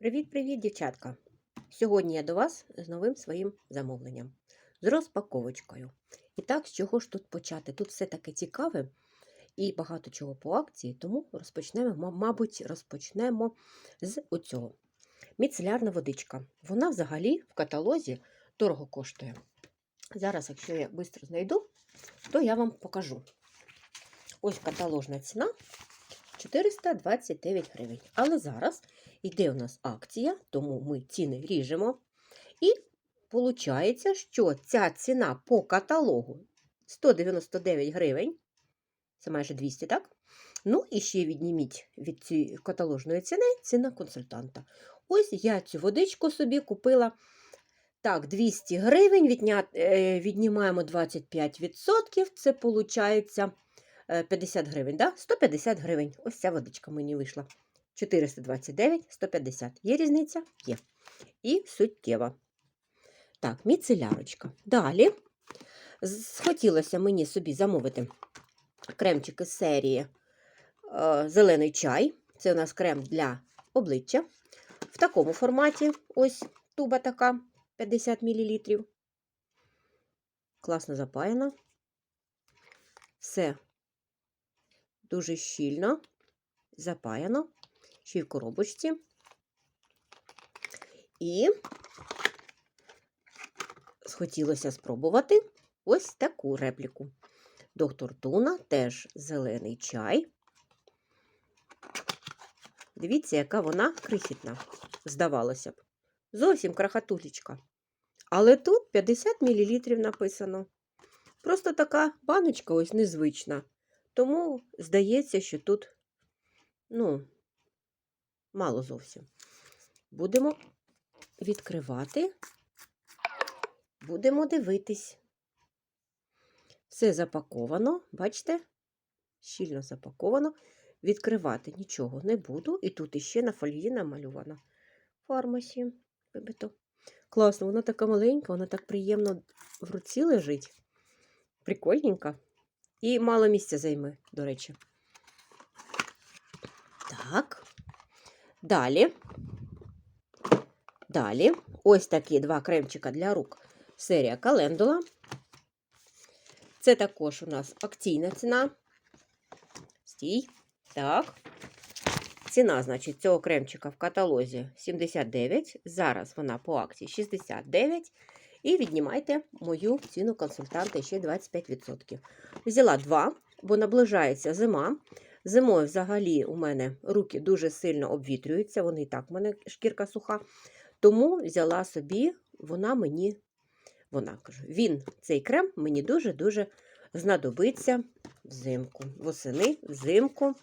Привіт-привіт, дівчатка! Сьогодні я до вас з новим своїм замовленням, з розпаковочкою. І так, з чого ж тут почати? Тут все таке цікаве і багато чого по акції, тому розпочнемо, мабуть, розпочнемо з оцього. Міцелярна водичка. Вона взагалі в каталозі дорого коштує. Зараз, якщо я швидко знайду, то я вам покажу. Ось каталожна ціна 429 гривень. Але зараз Іде у нас акція, тому ми ціни ріжемо. І виходить, що ця ціна по каталогу 199 гривень. Це майже 200, так? Ну, і ще відніміть від цієї каталожної ціни ціна консультанта. Ось я цю водичку собі купила. Так, 200 гривень, відня... е, віднімаємо 25%, це виходить 50 гривень. Да? 150 гривень. Ось ця водичка мені вийшла. 429, 150. Є різниця? Є. І суттєва. Так, міцелярочка. Далі схотілося мені собі замовити кремчики з серії е, Зелений чай. Це у нас крем для обличчя. В такому форматі ось туба така 50 мл. Класно запаяна. Все дуже щільно запаяно в коробочці. І схотілося спробувати ось таку репліку. Доктор Туна теж зелений чай. Дивіться, яка вона крихітна, здавалося б. Зовсім крахатулечка. Але тут 50 мл написано. Просто така баночка ось незвична. Тому здається, що тут, ну, мало зовсім. Будемо відкривати, будемо дивитись. Все запаковано, бачите? Щільно запаковано. Відкривати нічого не буду. І тут іще на фольгі намальована фармасі. Вибито. Класно, вона така маленька, вона так приємно в руці лежить. Прикольненька. І мало місця займе, до речі. Так. Далі. Далі. Ось такі два кремчика для рук. Серія календула. Це також у нас акційна ціна. Стій. Так. Ціна, значить, цього кремчика в каталозі 79. Зараз вона по акції 69. І віднімайте мою ціну консультанта ще 25%. Взяла два, бо наближається зима. Зимою взагалі у мене руки дуже сильно обвітрюються, вони і так, у мене шкірка суха. Тому взяла собі, вона мені, вона кажу, він, цей крем, мені дуже-дуже знадобиться взимку. Восени, взимку.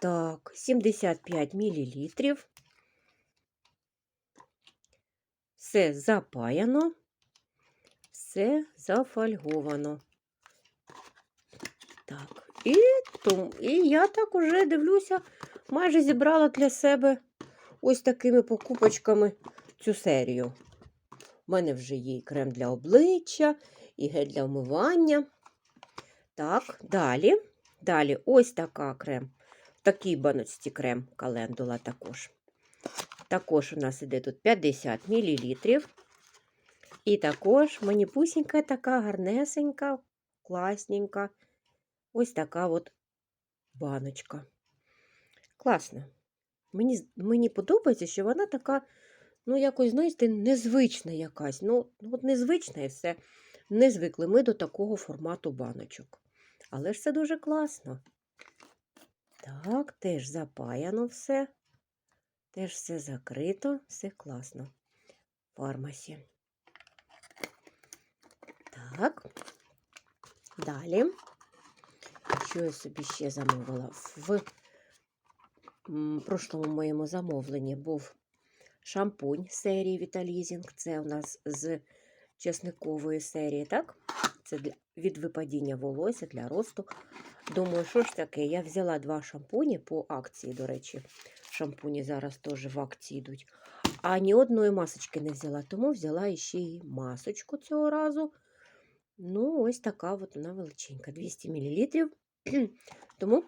Так, 75 мл. Все запаяно, все зафольговано. Так, і, тому, і я так уже дивлюся, майже зібрала для себе ось такими покупочками цю серію. У мене вже є і крем для обличчя, і гель для вмивання. Так, далі. Далі ось така крем. В такій баночці крем календула також. Також у нас іде тут 50 мл. І також мені пусінька така гарнесенька, класненька. Ось така от баночка. Класно. Мені, мені подобається, що вона така, ну, якось, знаєте, незвична якась. Ну, ну, от незвична і все. Не звикли ми до такого формату баночок. Але ж це дуже класно. Так, теж запаяно все. Теж все закрито, все класно. Фармасі. Так. Далі. Що я собі ще замовила? В прошлому моєму замовленні був шампунь серії Віталізінг. Це у нас з чесникової серії, так? Це для, від випадіння волосся для росту. Думаю, що ж таке? Я взяла два шампуні по акції, до речі. Шампуні зараз теж в акції йдуть. А ні одної масочки не взяла, тому взяла ще й масочку цього разу. Ну, ось така от вона величенька, 200 мл. Тому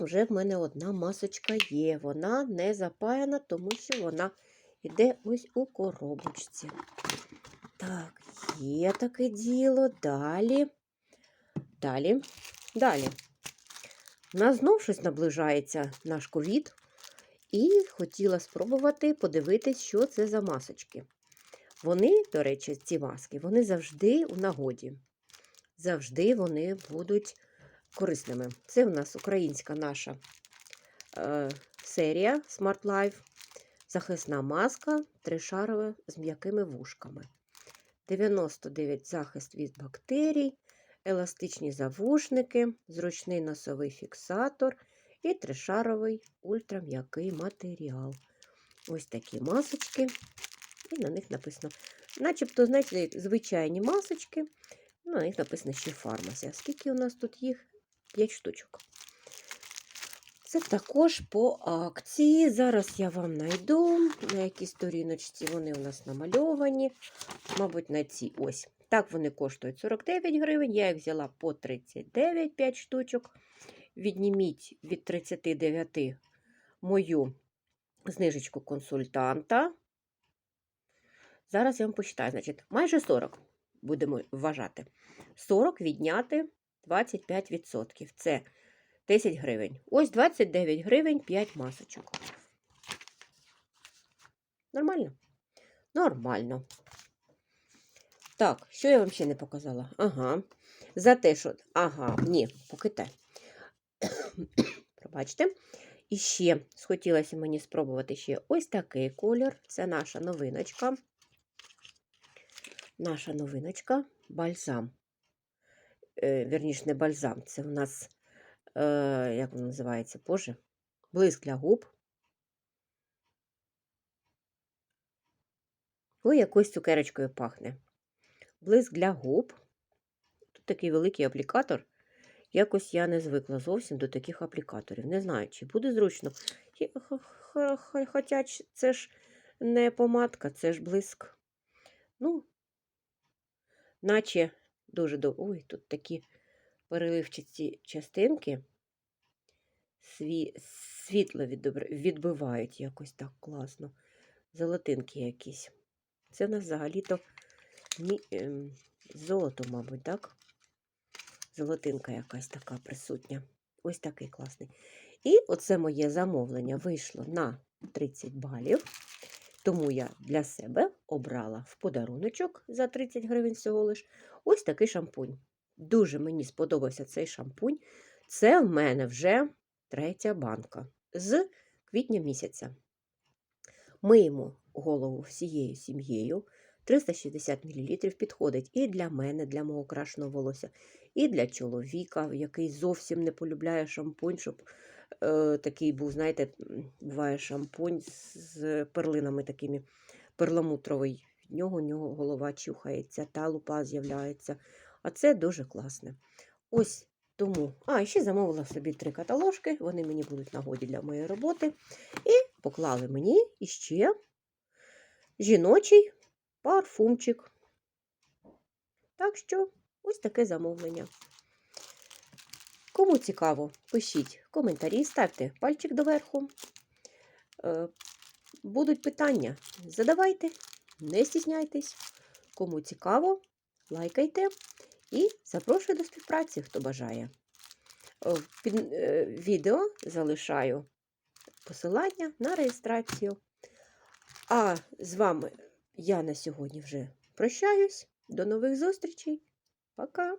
вже в мене одна масочка є. Вона не запаяна, тому що вона йде ось у коробочці. Так, є таке діло. Далі. Далі. Далі. У нас знов щось наближається наш ковід. І хотіла спробувати подивитись, що це за масочки. Вони, до речі, ці маски, вони завжди у нагоді. Завжди вони будуть корисними. Це в нас українська наша е, серія Smart Life. Захисна маска тришарова з м'якими вушками. 99 захист від бактерій, еластичні завушники, зручний носовий фіксатор і тришаровий ультрам'який матеріал. Ось такі масочки. І на них написано, начебто, знаєте, звичайні масочки. На них написано ще фармасія. Скільки у нас тут їх? 5 штучок. Це також по акції. Зараз я вам знайду, на якій сторіночці вони у нас намальовані. Мабуть, на цій ось. Так вони коштують 49 гривень. Я їх взяла по 39 5 штучок. Відніміть від 39 мою знижечку консультанта. Зараз я вам почитаю. Значить, майже 40 будемо вважати. 40 відняти 25%. Це 10 гривень. Ось 29 гривень 5 масочок. Нормально? Нормально. Так, що я вам ще не показала? Ага. За те, що. Ага, ні, поки те. Пробачте. І ще схотілося мені спробувати ще ось такий колір. Це наша новиночка. Наша новиночка бальзам. Е, не бальзам. Це у нас, е, як воно називається, Боже, блиск для губ. Ой, якось цукерочкою пахне. Блиск для губ. Тут такий великий аплікатор. Якось я не звикла зовсім до таких аплікаторів. Не знаю, чи буде зручно. Хоча це ж не помадка, це ж блиск. Ну, наче дуже до. Ой, тут такі переливчасті частинки. Сві... Світло відбивають якось так класно. Золотинки якісь. Це в нас взагалі-то мі... ем, золото, мабуть, так? Золотинка якась така присутня. Ось такий класний. І оце моє замовлення вийшло на 30 балів. Тому я для себе обрала в подаруночок за 30 гривень всього лиш ось такий шампунь. Дуже мені сподобався цей шампунь. Це в мене вже третя банка з квітня місяця. Миємо голову всією сім'єю. 360 мл підходить і для мене, для мого крашеного волосся, і для чоловіка, який зовсім не полюбляє шампунь, щоб е, такий був, знаєте, буває шампунь з перлинами такими перламутровий. Від нього, у нього голова чухається, та лупа з'являється. А це дуже класне. Ось тому. А, ще замовила собі три каталожки, вони мені будуть нагоді для моєї роботи. І поклали мені іще жіночий парфумчик. Так що, ось таке замовлення. Кому цікаво, пишіть коментарі, ставте пальчик доверху. Е, Будуть питання, задавайте, не стісняйтесь. Кому цікаво, лайкайте і запрошую до співпраці, хто бажає. Е, Під е, відео залишаю посилання на реєстрацію. А з вами я на сьогодні вже прощаюсь. До нових зустрічей. Пока!